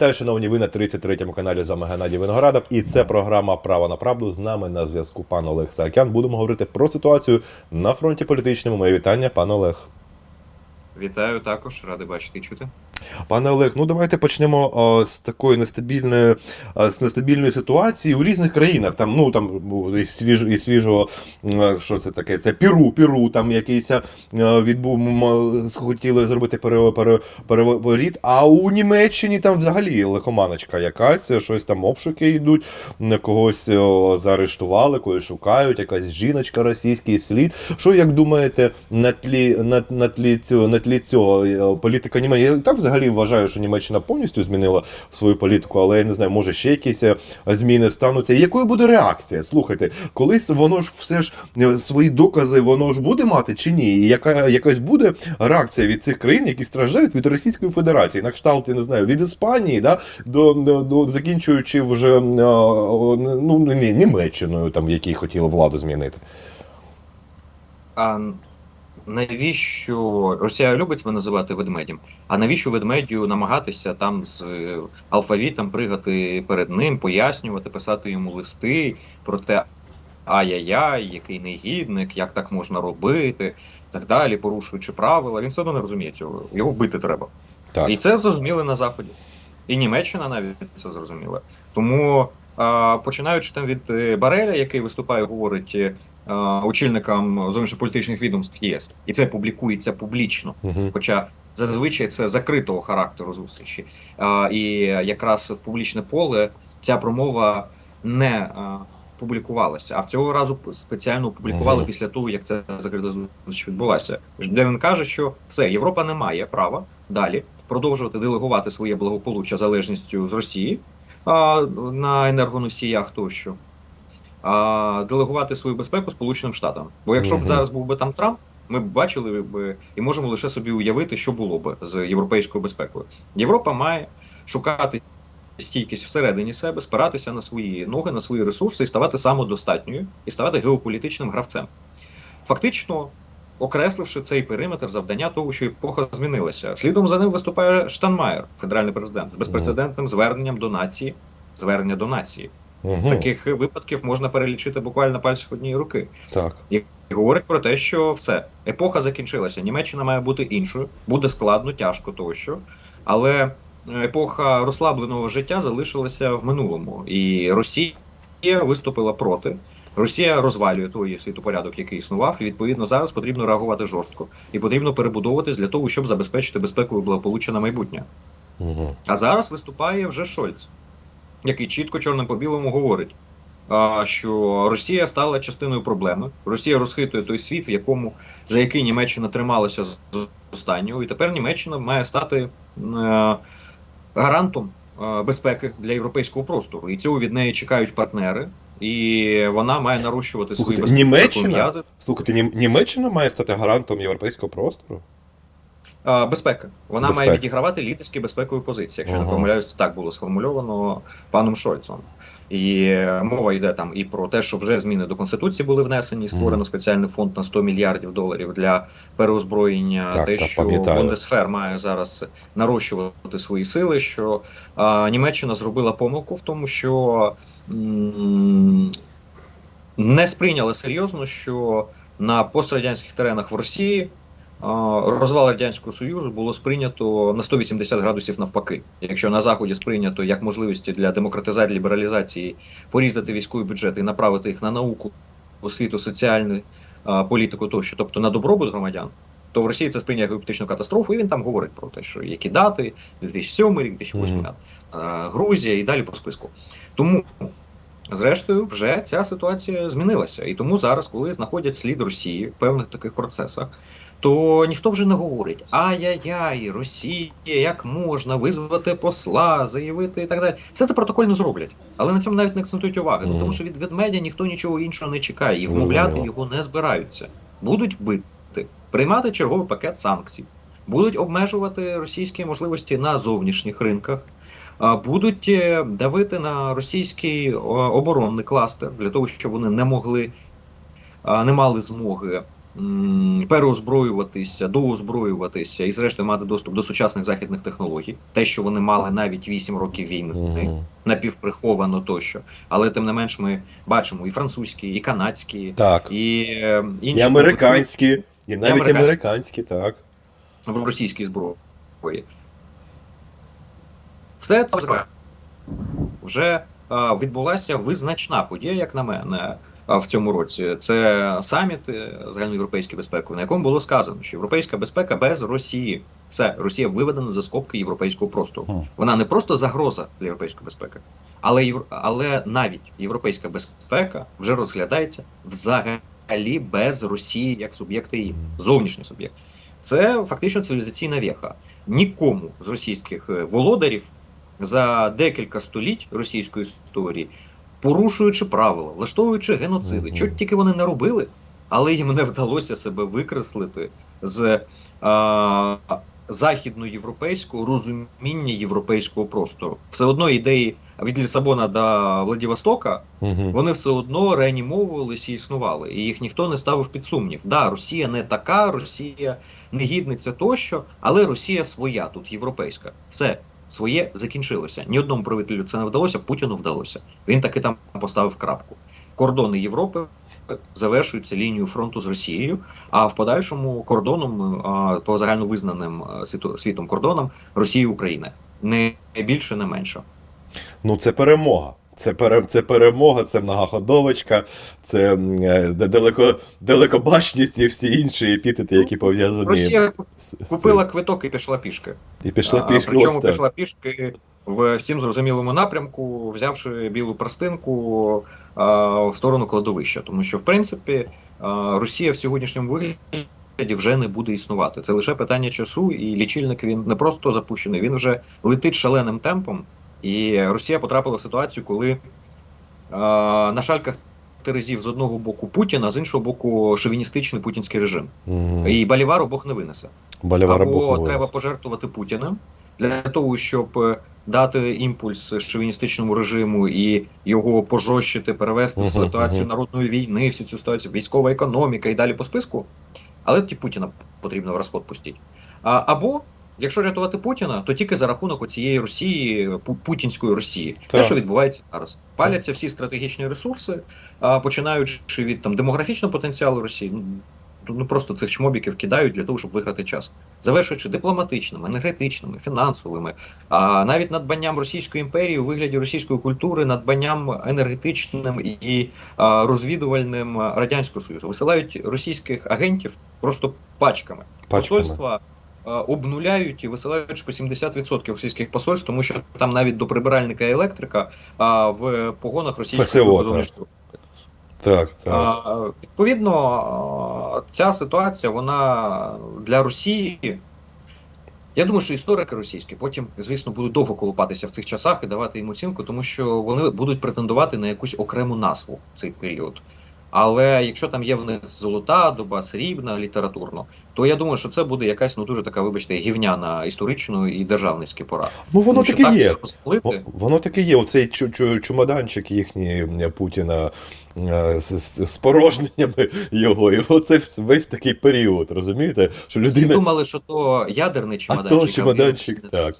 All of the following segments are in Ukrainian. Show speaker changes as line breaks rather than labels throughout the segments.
Вітаю, шановні, ви на 33-му каналі за Геннадій Виноградов. І це програма Право на правду. З нами на зв'язку пан Олег Саакян. Будемо говорити про ситуацію на фронті політичному. Моє вітання, пан Олег.
Вітаю також, радий бачити і чути.
Пане Олег, ну давайте почнемо о, з такої нестабільної, о, з нестабільної ситуації у різних країнах. Там, ну там був і свіж, і свіжого, що це таке? Це Піру, Піру, там якийсь відбув, хотіли зробити пере, пере, переворіт. А у Німеччині там взагалі лихоманочка якась, щось там обшуки йдуть, когось о, заарештували, когось шукають, якась жіночка російський слід. Що як думаєте на тлі на, на тлі цього на тлі цього політика Німеччини? Так взагалі вважаю, що Німеччина повністю змінила свою політику, але я не знаю, може ще якісь е, зміни стануться. Якою буде реакція? Слухайте, колись воно ж все ж е, свої докази воно ж буде мати чи ні? І яка якась буде реакція від цих країн, які страждають від Російської Федерації, на кшталт, я не знаю, від Іспанії, да до, до, до закінчуючи вже е, ну Німеччиною, там в якій хотіли владу змінити.
Навіщо Росія любить себе називати ведмедем? А навіщо ведмедю намагатися там з е, алфавітом пригати перед ним, пояснювати, писати йому листи про те, ай-яй-яй, який негідник, як так можна робити, так далі, порушуючи правила. Він все одно не розуміє цього. Його бити треба.
Так.
І це зрозуміли на Заході. І Німеччина навіть це зрозуміла. Тому, починаючи там від е, Бареля, який виступає, говорить очільникам зовнішньополітичних відомств ЄС, і це публікується публічно. Хоча зазвичай це закритого характеру зустрічі. І якраз в публічне поле ця промова не публікувалася, а в цього разу спеціально опублікували після того, як ця закрита зустріч відбулася. Де він каже, що все, Європа не має права далі продовжувати делегувати своє благополуччя залежністю з Росії а, на енергоносіях тощо. А делегувати свою безпеку Сполученим Штатам. Бо якщо б зараз був би там Трамп, ми б бачили б і можемо лише собі уявити, що було б з європейською безпекою. Європа має шукати стійкість всередині себе, спиратися на свої ноги, на свої ресурси і ставати самодостатньою, і ставати геополітичним гравцем. Фактично, окресливши цей периметр завдання того, що епоха змінилася. Слідом за ним виступає Штанмаєр, федеральний президент, з безпрецедентним зверненням до нації. Звернення до нації. З
Угу.
таких випадків можна перелічити буквально пальцях однієї руки.
Так.
І говорить про те, що все, епоха закінчилася. Німеччина має бути іншою, буде складно, тяжко тощо. Але епоха розслабленого життя залишилася в минулому. І Росія виступила проти. Росія розвалює той світопорядок, який існував, і відповідно зараз потрібно реагувати жорстко і потрібно перебудовуватись для того, щоб забезпечити безпеку і благополуччя на майбутнє.
Угу.
А зараз виступає вже Шольц, який чітко чорним по білому говорить, що Росія стала частиною проблеми. Росія розхитує той світ, в якому за який Німеччина трималася з останнього, і тепер Німеччина має стати е, гарантом е, безпеки для європейського простору. І цього від неї чекають партнери. І вона має нарощувати свої
Слухайте, Німеччина? Слухайте, Німеччина має стати гарантом європейського простору?
Безпека. Вона
Безпека.
має відігравати лідерські безпекові позиції. Якщо
Ага.
не помиляюсь, так було сформульовано паном Шольцом. І е, мова йде там і про те, що вже зміни до конституції були внесені, створено спеціальний фонд на 100 мільярдів доларів для переозброєння.
Так,
те,
так,
що
пам'ятаю.
Бундесфер має зараз нарощувати свої сили. Що а, Німеччина зробила помилку в тому, що м, не сприйняла серйозно, що на пострадянських теренах в Росії розвал радянського союзу було сприйнято на 180 градусів навпаки. Якщо на заході сприйнято як можливості для демократизації лібералізації порізати військові бюджети і направити їх на науку, освіту, соціальну політику тощо, тобто на добробут громадян. То в Росії це сприйняє геополітичну катастрофу, і він там говорить про те, що які дати 2007 рік, 2008 рік, Грузія і далі по списку. Тому Зрештою, вже ця ситуація змінилася. І тому зараз, коли знаходять слід Росії в певних таких процесах, то ніхто вже не говорить: ай-яй-яй, Росія, як можна визвати посла, заявити і так далі. Все це протокольно зроблять, але на цьому навіть не акцентують уваги. Ну,
Мгм.
тому що від ведмедя ніхто нічого іншого не чекає, і вмовляти
Зрозуміло.
його не збираються. Будуть бити, приймати черговий пакет санкцій, будуть обмежувати російські можливості на зовнішніх ринках. Будуть е, давити на російський е, оборонний кластер для того, щоб вони не могли, не мали змоги переозброюватися, доозброюватися і, зрештою, мати доступ до сучасних західних технологій, те, що вони мали навіть 8 років війни,
Мгм.
напівприховано тощо. Але тим не менш, ми бачимо і французькі, і канадські,
Так.
і е, інші
І американські, і навіть
американські.
американські, так.
в російській зброї. Все це вже а, відбулася визначна подія, як на мене, в цьому році. Це саміт е, загальноєвропейської безпеки, на якому було сказано, що європейська безпека без Росії. Все, Росія виведена за скобки європейського простору. Вона не просто загроза для європейської безпеки, але, але навіть європейська безпека вже розглядається взагалі без Росії як суб'єкта її, зовнішній суб'єкт. Це фактично цивілізаційна веха. Нікому з російських е, володарів за декілька століть російської історії, порушуючи правила, влаштовуючи геноциди,
Мгм.
що тільки вони не робили, але їм не вдалося себе викреслити з а, західноєвропейського розуміння європейського простору. Все одно ідеї від Лісабона до Владивостока
Угу.
вони все одно реанімовувалися і існували, і їх ніхто не ставив під сумнів. Да, Росія не така, Росія негідниця тощо, але Росія своя тут європейська. Все своє закінчилося. Ні одному правителю це не вдалося, Путіну вдалося. Він таки там поставив крапку. Кордони Європи завершуються лінією фронту з Росією, а в подальшому кордоном по загальновизнаним світу- світом кордоном Росії і України. Не більше, не менше.
Ну, це перемога. Це, пере, це перемога, це многоходовочка, це е, далеко, далекобачність і всі інші епітети, які пов'язані
Росія купила квиток і пішла пішки.
І пішла пішки.
Причому
ось
пішла пішки в всім зрозумілому напрямку, взявши білу простинку а, в сторону кладовища. Тому що, в принципі, а, Росія в сьогоднішньому вигляді вже не буде існувати. Це лише питання часу, і лічильник він не просто запущений, він вже летить шаленим темпом. І Росія потрапила в ситуацію, коли а, на шальках терезів з одного боку Путін, а з іншого боку шовіністичний путінський режим.
Мгм.
І Балівару Бог не винесе.
Болівара
Або
Бог
треба
вилез.
пожертвувати Путіним для того, щоб е, дати імпульс шовіністичному режиму і його пожорщити, перевести в ситуацію
мгм.
народної війни, всю цю ситуацію, військова економіка і далі по списку. Але тоді Путіна потрібно в розход пустити. А, або, якщо рятувати Путіна, то тільки за рахунок оцієї Росії, путінської Росії, те, що відбувається зараз. Паляться всі стратегічні ресурси, починаючи від там демографічного потенціалу Росії. Ну, ну просто цих чмобіків кидають для того, щоб виграти час, завершуючи дипломатичними, енергетичними, фінансовими, а навіть надбанням Російської імперії у вигляді російської культури, надбанням енергетичним і а, розвідувальним радянського союзу. Висилають російських агентів просто пачками.
Пачками.
Посольства обнуляють і висилають по 70% російських посольств, тому що там навіть до прибиральника електрика а, в погонах
ФСО,
служби
так. Так, так.
а, Відповідно, ця ситуація вона для Росії. Я думаю, що історики російські потім, звісно, будуть довго колупатися в цих часах і давати їм оцінку, тому що вони будуть претендувати на якусь окрему назву в цей період. Але якщо там є в них золота доба, срібна, літературно, то я думаю, що це буде якась ну дуже така, вибачте, гівняна історичну і державницька пора.
Ну воно таке
так
є. Воно таке є. Оцей чу- чу- чумаданчик їхній Путіна з, з, з порожненнями його. І оце весь такий період, розумієте? Що
Всі думали, що то ядерний чемоданчик.
то чемоданчик,
не
так.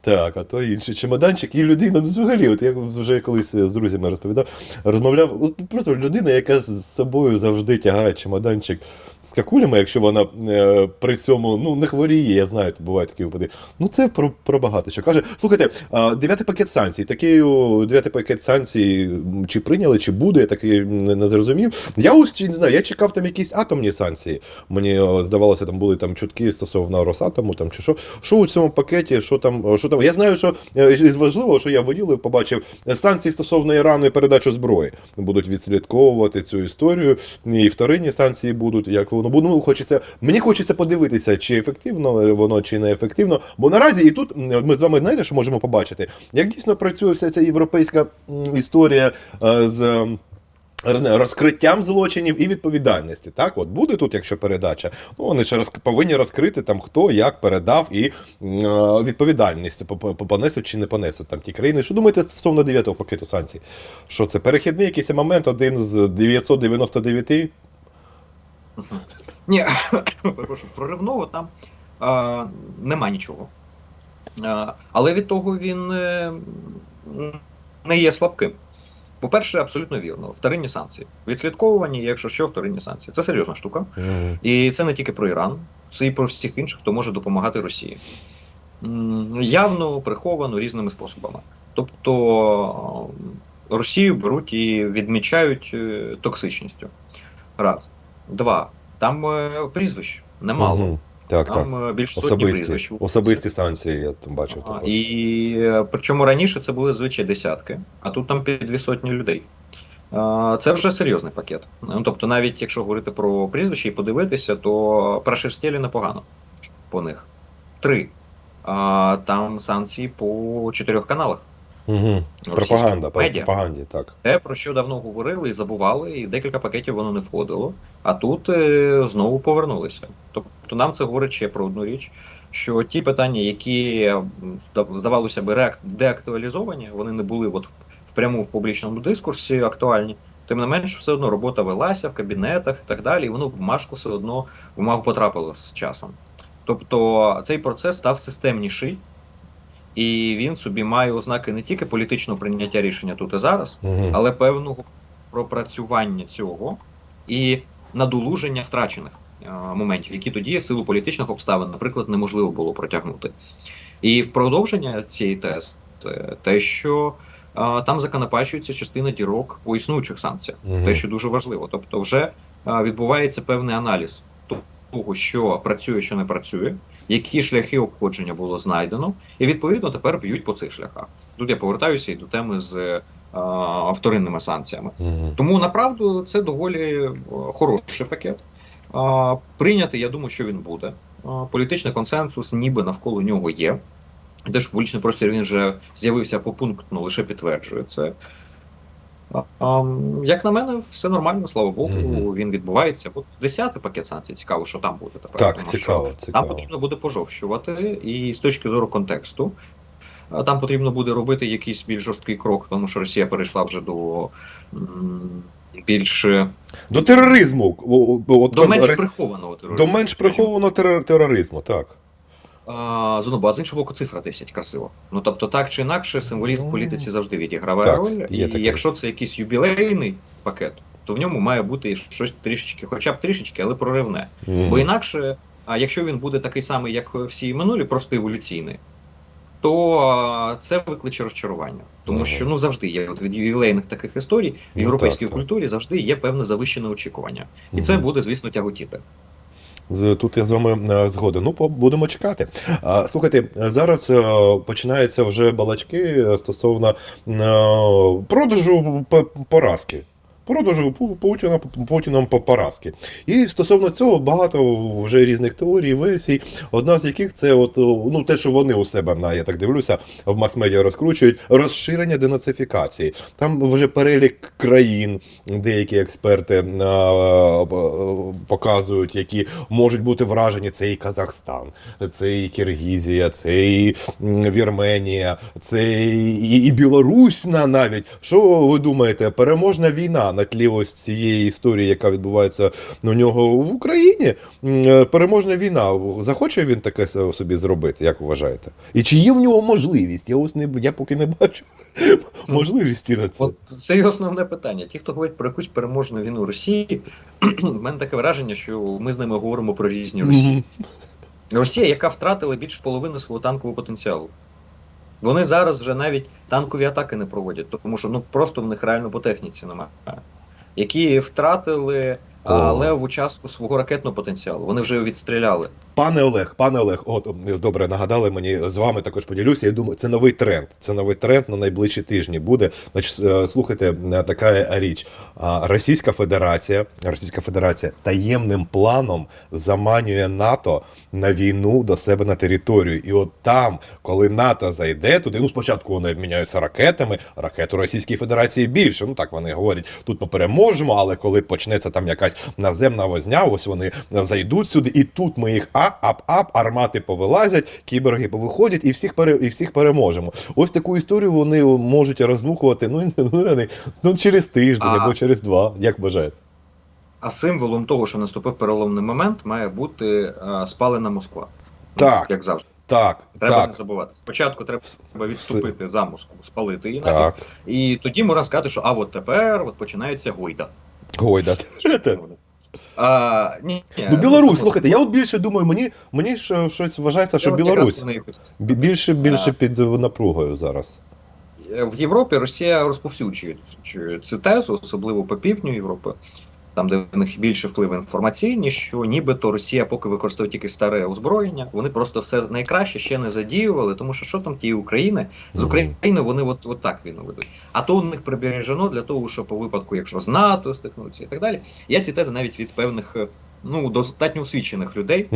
Так, а то інший чемоданчик, і людина, ну взагалі, от я вже колись з друзями розповідав, розмовляв, от просто людина, яка з собою завжди тягає чемоданчик з какулями, якщо вона е, при цьому ну, не хворіє, я знаю, то бувають такі випадки. Ну це про, про багато що. Каже, слухайте, дев'ятий пакет санкцій, такий дев'ятий пакет санкцій чи прийняли, чи буде, я не, зрозумів. Я ось не знаю, я чекав там якісь атомні санкції. Мені здавалося, там були там чутки стосовно Росатому там чи що. Що у цьому пакеті, що там, що там. Я знаю, що е, із важливого, що я виділив, побачив е, санкції стосовно Ірану і передачу зброї. Будуть відслідковувати цю історію. І вторинні санкції будуть, як воно буде. Ну, хочеться, мені хочеться подивитися, чи ефективно воно, чи не ефективно. Бо наразі і тут ми з вами знаєте, що можемо побачити, як дійсно працює вся ця європейська історія е, з. Розкриттям злочинів і відповідальності. Так, от буде тут, якщо передача, ну вони ж роз, повинні розкрити там хто як передав і е, відповідальність по- по- понесуть чи не понесуть там ті країни. Що думаєте стосовно 9-го пакету санкцій? Що це перехідний якийсь момент, один з 999?
Ні, перепрошую, проривного там а, нема нічого. А, але від того він е, не є слабким. По-перше, абсолютно вірно. Вторинні санкції. Відслідковування, якщо що, вторинні санкції. Це серйозна штука.
Мгм.
І це не тільки про Іран, це і про всіх інших, хто може допомагати Росії. Явно приховано різними способами. Тобто е, Росію беруть і відмічають е, токсичністю. Раз. Два. Там е, прізвищ немало.
Мгм. Так, так.
Там е, більш сотні прізвищ.
Особисті, особисті санкції, я там бачив
А,
також.
І е, причому раніше це були звичай десятки, а тут там під дві сотні людей. Це вже серйозний пакет. Ну, тобто, навіть якщо говорити про прізвище і подивитися, то прошерстєлі непогано по них. Три. А, Там санкції по чотирьох каналах.
Угу. Пропаганда,
медіа.
пропаганді, так.
Те, про що давно говорили і забували, і декілька пакетів воно не входило. А тут е, знову повернулися. Тобто нам це говорить ще про одну річ, що ті питання, які здавалося реак- деактуалізовані, вони не були от в пряму в публічному дискурсі актуальні. Тим не менш, все одно робота велася в кабінетах і так далі, і воно в бумажку все одно в бумагу потрапило з часом. Тобто цей процес став системніший, і він собі має ознаки не тільки політичного прийняття рішення тут і зараз,
Угу.
але певного пропрацювання цього і надолуження втрачених е, моментів, які тоді силу політичних обставин, наприклад, неможливо було протягнути. І в продовження цієї тези це те, що е, там законопачується частина дірок по існуючих санкціях, те, що дуже важливо. Тобто, вже е, відбувається певний аналіз того, що працює, що не працює, які шляхи обходження було знайдено, і відповідно тепер б'ють по цих шляхах. Тут я повертаюся і до теми з е, вторинними санкціями.
Угу.
Тому направду це доволі е, хороший пакет. А, Прийняти, я думаю, що він буде. А, Політичний консенсус, ніби навколо нього є. Де ж публічний простір він вже з'явився попунктно, лише підтверджує це. А, а, Як на мене, все нормально, слава Богу,
Мгм.
він відбувається. От десятий пакет санкцій, цікаво, що там буде тепер.
Так,
тому що
цікаво, цікаво.
потрібно буде пожовщувати, і з точки зору контексту. А, Там потрібно буде робити якийсь більш жорсткий крок, тому що Росія перейшла вже до більш е,
До тероризму. От,
до менш
Рос-
прихованого тероризму.
до менш прихованого терор- тероризму, так.
А, з одного а з іншого боку, цифра 10 красиво. Ну тобто, так чи інакше, символізм в
Ну,
політиці завжди відіграває
так,
роль. І
таке.
якщо це якийсь юбілейний пакет, то в ньому має бути щось трішечки, хоча б трішечки, але проривне.
Мгм.
Бо інакше, а якщо він буде такий самий, як всі минулі, просто еволюційний, то це викличе розчарування. Тому що ну завжди є от від ювілейних таких історій в
Ну,
європейській
так, так.
культурі завжди є певне завищене очікування. І це буде, звісно, тяготіти.
Тут я з вами е, згоден. Ну, будемо чекати. Слухайте, зараз е, починаються вже балачки е, стосовно продажу поразки. Продажу Пу- Путіна Путіном по поразки. І стосовно цього багато вже різних теорій, версій. Одна з яких це от, ну, те, що вони у себе на я так дивлюся, в мас-медіа розкручують розширення денацифікації. Там вже перелік країн, деякі експерти показують, які можуть бути вражені. Це і Казахстан, це і Киргізія, це і Вірменія, це і, Білорусь на- навіть. Що ви думаєте, переможна війна на тлі ось цієї історії, яка відбувається у нього в Україні? Е, Переможна війна. Захоче він таке собі зробити, як вважаєте? І чи є в нього можливість? Я ось не я поки не бачу можливості на це.
От це і основне питання. Ті, хто говорить про якусь переможну війну Росії, в мене таке враження, що ми з ними говоримо про різні Росії. Росія, яка втратила більше половини свого танкового потенціалу. Вони зараз вже навіть танкові атаки не проводять, тому що ну просто в них реально по техніці немає. Які втратили левову частку свого ракетного потенціалу. Вони вже відстріляли.
Пане Олег, пане Олег, от добре нагадали мені з вами також поділюся. Я думаю, це новий тренд. Це новий тренд на найближчі тижні буде. Значить, е, слухайте, е, така річ. Російська Федерація, Російська Федерація таємним планом заманює НАТО на війну до себе на територію. І от там, коли НАТО зайде туди, ну спочатку вони обміняються ракетами. Ракет у Російській Федерації більше. Ну так вони говорять. Тут ми переможемо, але коли почнеться там якась наземна возня, ось вони зайдуть сюди, і тут ми їх ап-ап-ап, армати повилазять, кіберги повиходять, і всіх пере, і всіх переможемо. Ось таку історію вони можуть роздмухувати ну, ну, ну через тиждень
А-
або через два. Як бажаєте?
А символом того, що наступив переломний момент, має бути е, спалена Москва.
Так.
Як завжди.
Так,
Треба не забувати. Спочатку треба відступити за Москву, спалити її нафіг. І тоді можна сказати, що а от тепер от починається гойда.
Гойда.
А, ні, ні,
Ну, Білорусь,
ну,
слухайте, я от більше думаю, мені, мені ж щось вважається, що Білорусь більше більше під напругою зараз.
в Європі Росія розповсюджує цю тезу, особливо по півдню Європи, там, де в них більше впливи інформаційні, що нібито Росія поки використовує тільки старе озброєння, вони просто все найкраще ще не задіювали, тому що що там ті України з України вони от, от так війну ведуть. А то у них прибережено для того, що по випадку, якщо з НАТО стикнуться і так далі. Я ці тези навіть від певних е, ну достатньо освічених людей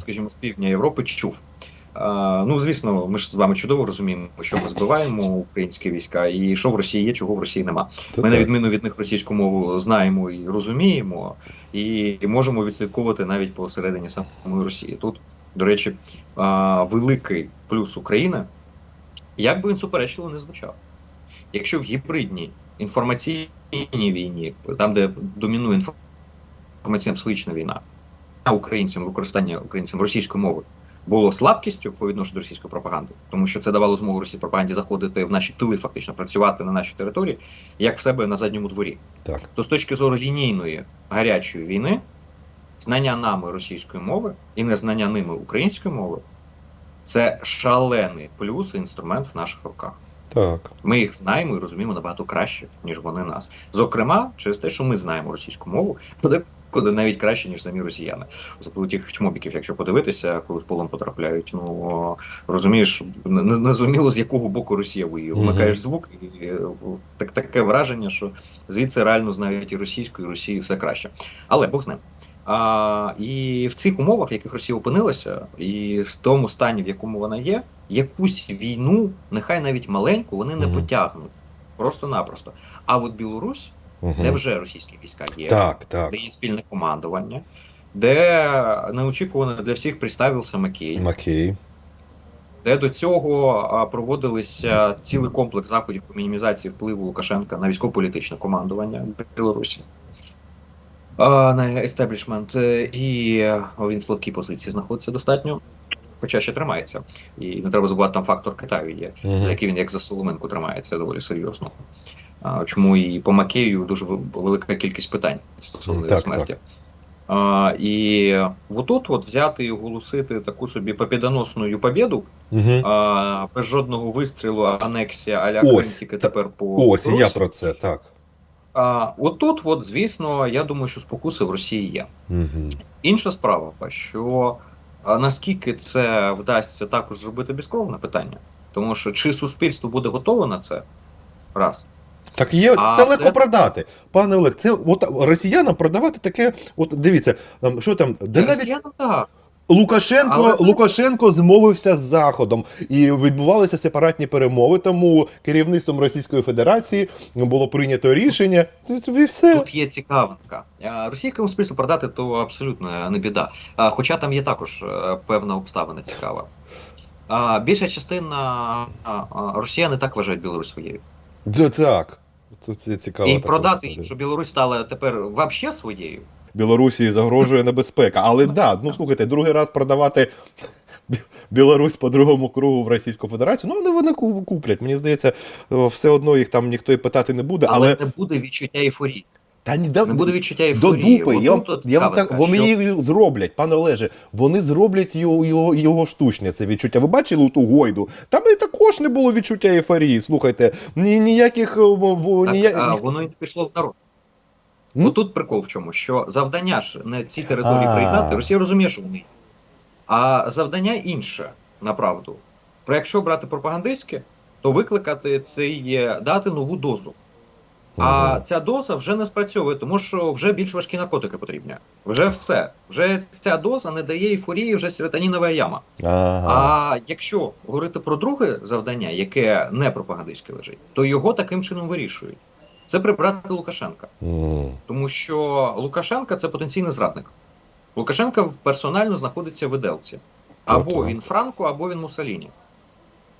скажімо, з півдня Європи чув. Ну, звісно, ми ж з вами чудово розуміємо, що ми збиваємо українські війська, і що в Росії є, чого в Росії нема. Ми на відміну від них російську мову знаємо і розуміємо, і можемо відслідковувати навіть посередині самої Росії. Тут, до речі, великий плюс України, як би він суперечливо не звучав. Якщо в гібридній інформаційній війні, там, де домінує інформаційна психологічна війна, а українцям використання українцям російської мови було слабкістю по відношенню до російської пропаганди, тому що це давало змогу російській пропаганді заходити в наші тили, фактично працювати на нашій території, як в себе на задньому дворі.
Так.
То з точки зору лінійної гарячої війни, знання нами російської мови і незнання ними української мови це шалений плюс і інструмент в наших руках.
Так.
Ми їх знаємо і розуміємо набагато краще, ніж вони нас. Зокрема, через те, що ми знаємо російську мову, подекуди навіть краще, ніж самі росіяни. Особливо тих чмобіків, якщо подивитися, коли в полон потрапляють. Ну розумієш, не, не зрозуміло, з якого боку Росія воює. Вмикаєш звук, і е, так, таке враження, що звідси реально знають і російську, і Росії все краще. Але Бог з ним. А, і в цих умовах, в яких Росія опинилася, і в тому стані, в якому вона є, якусь війну, нехай навіть маленьку, вони не потягнуть. Просто-напросто. А от Білорусь,
Угу.
де вже російські війська є,
Так, так.
де є спільне командування, де неочікувано для всіх приставився Макей,
Окей.
де до цього проводилися цілий комплекс заходів по мінімізації впливу Лукашенка на військово-політичне командування Білорусі. На естеблішмент, Е, і е, він в слабкій позиції знаходиться достатньо, хоча ще тримається. І не треба забувати, там фактор Китаю є, за який він як за Соломенку тримається доволі серйозно. Чому і по Макею дуже велика кількість питань стосовно
Так,
смерті. А, і отут от взяти і оголосити таку собі побідоносну побєду,
Угу.
а, без жодного вистрілу, анексія аля Крим тільки
та-
тепер по
Ось, і я про це, так.
А, отут, от, звісно, я думаю, що спокуси в Росії є.
Угу.
Інша справа, що а, наскільки це вдасться також зробити безкровне питання, тому що чи суспільство буде готове на це? Раз.
Так є,
А
це
це-
легко продати. Пане Олег, це от росіянам продавати таке, от дивіться, там, що там, де навіть
так.
Лукашенко,
Але-
Лукашенко змовився з Заходом і відбувалися сепаратні перемови. Тому керівництвом Російської Федерації було прийнято рішення. Тут І все.
Тут є цікавинка. Російському суспільству продати то абсолютно не біда. Хоча там є також е, певна обставина цікава. Більша частина а, а, росіян і так вважають Білорусь своєю.
Да, так. Це, це цікаво.
І продати
історія.
їм, що Білорусь стала тепер взагалі своєю.
Білорусі загрожує небезпека. Але да, ну слухайте, другий раз продавати Білорусь по другому кругу в Російську Федерацію. Ну вони вони куплять. Мені здається, все одно їх там ніхто і питати не буде.
Але,
Але,
не буде відчуття ейфорії.
Та ні, да,
Не буде відчуття
До дупи, я, вам- я вам так, вони
що-
її зроблять, пане Олеже, вони зроблять його, його, його штучне це відчуття. Ви бачили ту гойду? Там і також не було відчуття ейфорії. Слухайте, ні, ніяких е,
Так,
ніяк...
а, воно пішло в народ.
М?
Отут прикол в чому, що завдання ж на ці території
А.
приєднати, Росія розуміє, що вони. А завдання інше, направду. Про якщо брати пропагандистське, то викликати цей е, дати нову дозу. А ця доза вже не спрацьовує, тому що вже більш важкі наркотики потрібні. Вже все. Вже ця доза не дає ейфорії, вже серотонінова яма.
Ага.
А якщо говорити про друге завдання, яке не пропагандистське лежить, то його таким чином вирішують. Це прибрати Лукашенка.
М.
Тому що Лукашенка це потенційний зрадник. Лукашенка персонально знаходиться в Іделці. Або він Франко, або він Муссоліні.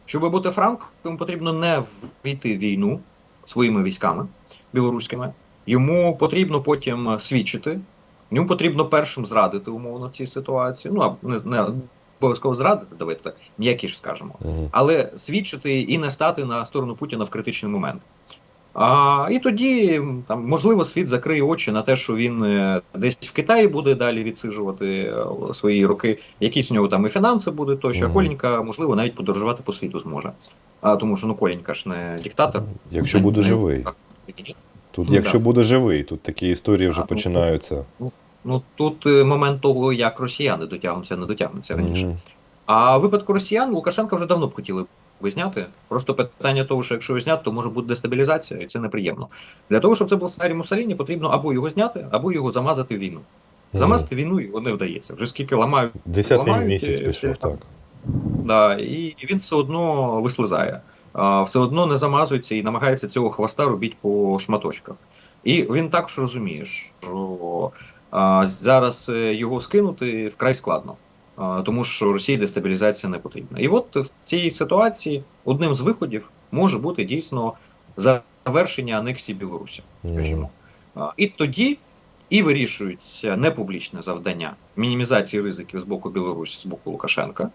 Щоб бути Франко, йому потрібно не війти в війну своїми військами білоруськими, Йому потрібно потім е, свідчити, йому потрібно першим зрадити умовно в цій ситуації. Ну, а не, не обов'язково зрадити, давайте так, м'якіше скажемо. Але свідчити і не стати на сторону Путіна в критичний момент. А, і тоді там можливо світ закриє очі на те, що він е, десь в Китаї буде далі відсиджувати е, свої роки. Якісь у нього там і фінанси будуть тощо.
Мгм.
А Колінька, можливо, навіть подорожувати по світу зможе. А тому що ну Колінька ж не диктатор.
Якщо буде
не-
живий. Тут,
Ну,
якщо
да.
буде живий, тут такі історії вже
А, ну,
починаються.
Ну тут е, момент того, як росіяни дотягнуться, не дотягнуться раніше.
Мгм.
А в випадку росіян Лукашенка вже давно б хотіли би зняти. Просто питання того, що якщо його зняти, то може бути дестабілізація, і це неприємно. Для того, щоб це був сценарій Муссоліні, потрібно або його зняти, або його замазати в війну. Замазати війну його не вдається. Вже скільки ламають,
Десятий
ламають,
місяць пішов, так.
да, і він все одно вислизає. Все одно не замазується і намагається цього хвоста робити по шматочках. І він також розуміє, що зараз е, його скинути вкрай складно. Тому що Росії дестабілізація не потрібна. І от в цій ситуації одним з виходів може бути дійсно завершення анексії Білорусі. скажімо. І тоді і вирішується непублічне завдання мінімізації ризиків з боку Білорусі, з боку Лукашенка.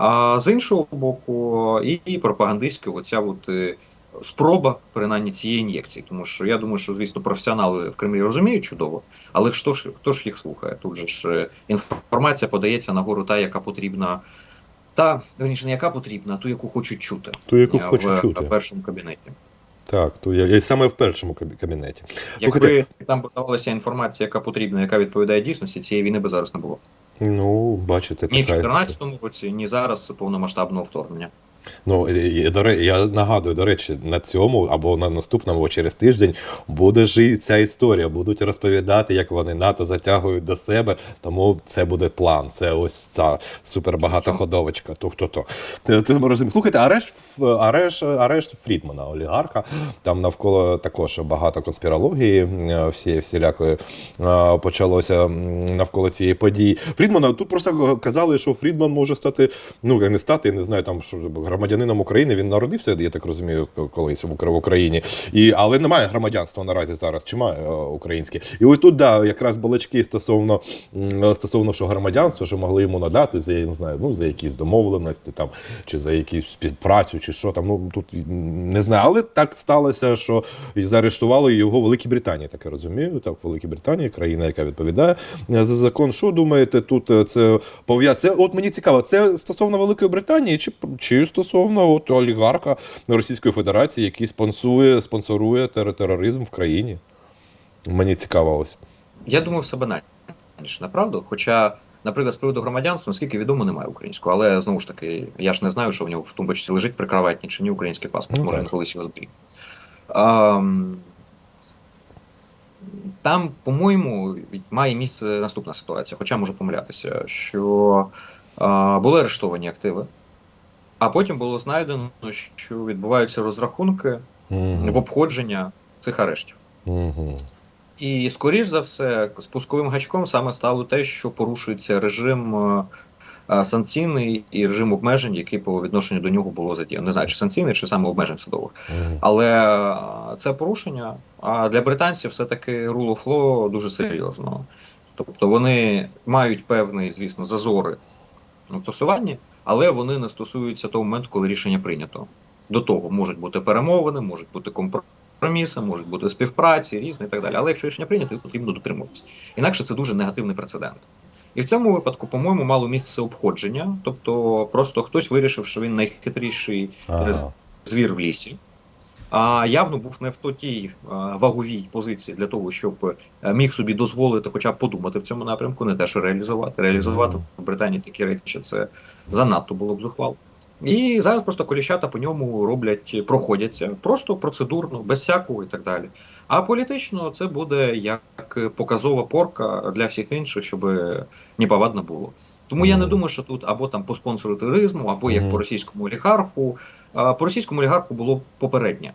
А з іншого боку, і, і пропагандистська оця от, е, спроба принаймні цієї ін'єкції. Тому що я думаю, що звісно професіонали в Кремлі розуміють чудово, але хто ж хто ж їх слухає? Тут же ж е, інформація подається нагору та, яка потрібна. Та верніше, не яка потрібна, а ту, яку хочуть чути
Ту, яку
е,
хочу
в,
чути.
в першому кабінеті.
Так, то я, я саме в першому кабі- кабінеті.
Якби
Слухайте-
там подавалася інформація, яка потрібна, яка відповідає дійсності, цієї війни би зараз не було.
Ну, бачите,
Ні в
така.
2014 році, ні зараз повномасштабного вторгнення.
Ну, і- до я нагадую, до речі, на цьому або на наступному, або через тиждень буде ж ця історія. Будуть розповідати, як вони НАТО затягують до себе. Тому це буде план. Це ось ця супербагатоходовочка. То хто то. Розуміємо. Слухайте, арешт, арешт, арешт Фрідмана, олігарха. Там навколо також багато конспірології, всі, всілякої почалося навколо цієї події. Фрідмана тут просто казали, що Фрідман може стати, ну не стати, не знаю, там що громадянином України. Він народився, я так розумію, колись в Україні. І, але немає громадянства наразі зараз, чи має е, українське. І ось тут да, якраз балачки стосовно стосовно що громадянства, що могли йому надати за я не знаю, ну за якісь домовленості там чи за якісь співпрацю, чи що там. Ну тут не знаю, але так сталося, що заарештували його в Великій Британії, так я розумію. Так, в Великій Британії, країна, яка відповідає е, за закон. Що думаєте, тут е, це пов'я... Це от мені цікаво, це стосовно Великої Британії, чи, чи стосовно от олігарха Російської Федерації, який спонсує, спонсорує тер- тероризм в країні? Мені цікаво ось.
Я думаю, все банальніше, направду. Хоча, наприклад, з приводу громадянства, наскільки відомо, немає українського. Але знову ж таки, я ж не знаю, що в нього в тумбочці лежить при кроватні чи ні український паспорт.
Ну,
Може, він колись його зберіг. Там, по-моєму, має місце наступна ситуація, хоча можу помилятися, що а, були арештовані активи, а потім було знайдено, що відбуваються розрахунки в обходження цих арештів. І, скоріш за все, спусковим гачком саме стало те, що порушується режим е, е, санкційний і режим обмежень, який по відношенню до нього було задіяно. Не знаю, чи санкційний, чи саме обмежень судових. Але е, це порушення. А для британців все-таки rule of law дуже серйозно. Тобто вони мають певний, звісно, зазори у стосуванні, але вони не стосуються того моменту, коли рішення прийнято. До того можуть бути перемовини, можуть бути компроміси, можуть бути співпраці, різні і так далі. Але якщо рішення прийнято, їх потрібно дотримуватися. Інакше це дуже негативний прецедент. І в цьому випадку, по-моєму, мало місце обходження. Тобто, просто хтось вирішив, що він найхитріший
Ага.
звір в лісі. А явно був не в тій ваговій позиції для того, щоб е, міг собі дозволити хоча б подумати в цьому напрямку, не те, що реалізувати. Реалізувати в Британії такі речі це занадто було б зухвало. І зараз просто коліщата по ньому роблять, проходяться просто процедурно, без всякого і так далі. А політично це буде як показова порка для всіх інших, щоб неповадно було. Тому я не думаю, що тут або там по спонсору тероризму, або як по російському олігарху. По російському олігарху було попереднє.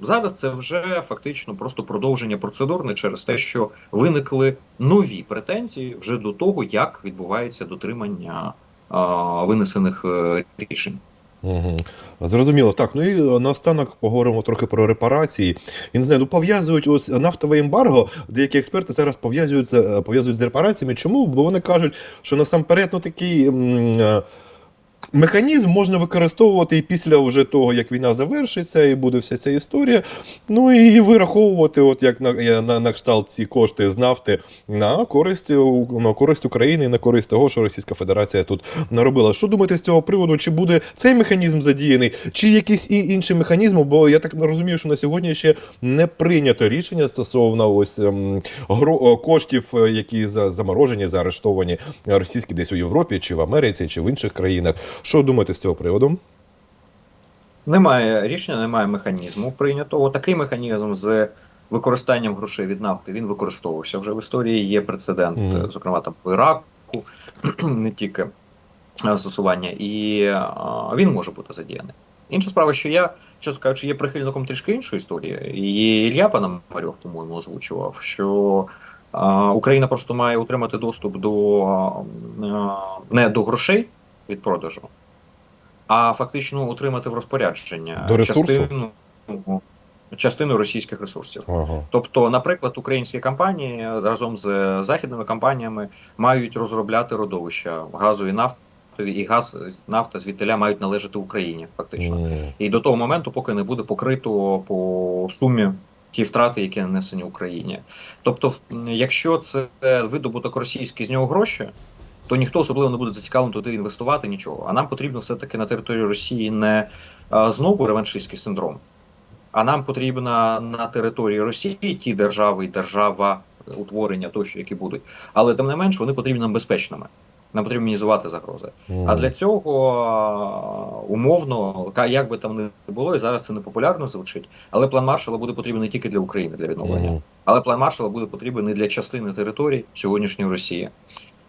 Зараз це вже фактично просто продовження процедурне через те, що виникли нові претензії вже до того, як відбувається дотримання а, винесених е, рішень.
Угу. Зрозуміло. Так, ну і наостанок поговоримо трохи про репарації. І не знаю, ну пов'язують ось нафтове ембарго. Деякі експерти зараз пов'язують е, пов'язують з репараціями. Чому? Бо вони кажуть, що насамперед ну, такий. м, е, Механізм можна використовувати і після вже того, як війна завершиться, і буде вся ця історія. Ну і вираховувати, от як на, на, на кшталт ці кошти з на користь, на користь України і на користь того, що Російська Федерація тут наробила. Що думаєте з цього приводу? Чи буде цей механізм задіяний, чи якийсь і інший механізм? Бо я так розумію, що на сьогодні ще не прийнято рішення стосовно ось ем, гро, коштів, е, які за заморожені, заарештовані російські десь у Європі, чи в Америці, чи в інших країнах. Що думаєте з цього приводу?
Немає рішення, немає механізму прийнятого. Такий механізм з використанням грошей від нафти він використовувався вже в історії. Є прецедент, е, зокрема там в Іраку, не тільки е, застосування, і е, він може бути задіяний. Інша справа, що я, чесно кажучи, є прихильником трішки іншої історії. І Ілля Пономарьов, по-моєму, озвучував, що е, Україна просто має отримати доступ до е, не до грошей від продажу, а фактично отримати в розпорядження
До
частину, частину російських ресурсів.
Ага.
Тобто, наприклад, українські компанії разом з західними компаніями мають розробляти родовища газові нафтові, і газ нафта звідтиля мають належати Україні, фактично.
М.
І до того моменту, поки не буде покрито по сумі ті втрати, які нанесені Україні. Тобто, якщо це видобуток російський з нього гроші, то ніхто особливо не буде зацікавлений туди інвестувати нічого. А нам потрібно все-таки на території Росії не а, знову реваншистський синдром, а нам потрібно на території Росії ті держави і держава утворення тощо, які будуть. Але тим не менш вони потрібні нам безпечними. Нам потрібно мінізувати загрози. А для цього умовно, як би там не було, і зараз це не популярно звучить, але план Маршала буде потрібен не тільки для України для відновлення,
Мгм.
але план Маршала буде потрібен і для частини територій сьогоднішньої Росії.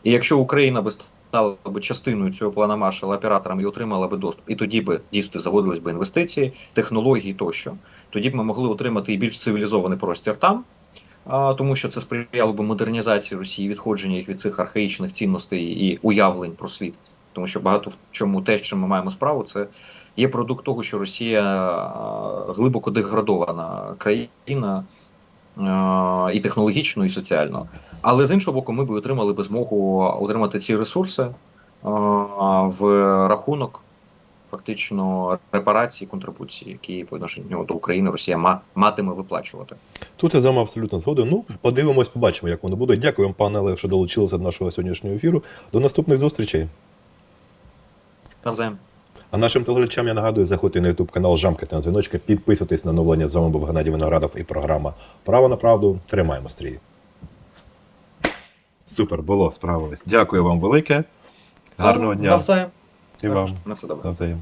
І якщо Україна би стала би частиною цього плану Маршала оператором і отримала би доступ, і тоді би дійсно заводились би інвестиції, технології тощо, тоді б ми могли отримати і більш цивілізований простір там. Тому що це сприяло би модернізації Росії, відходження їх від цих архаїчних цінностей і уявлень про світ. Тому що багато в чому те, чим ми маємо справу, це є продукт того, що Росія глибоко деградована країна і технологічно, і соціально. Але з іншого боку, ми б отримали би змогу отримати ці ресурси в рахунок фактично репарації, контрибуції, які по відношенню до України Росія матиме виплачувати.
Тут я з вами абсолютно згоден. Ну, подивимось, побачимо, як воно буде. Дякую вам, пане Олег, що долучилися до нашого сьогоднішнього ефіру. До наступних зустрічей.
Навзаєм.
А нашим телеглядачам я нагадую, заходьте на YouTube канал Жамкати на дзвіночка, підписуйтесь на оновлення. З вами був Геннадій Виноградов і програма Право на правду. Тримаємо стрій. Супер, було, справились. Дякую вам велике. Гарного дня.
Навзаєм.
І вам.
На все добре.
Навзаєм.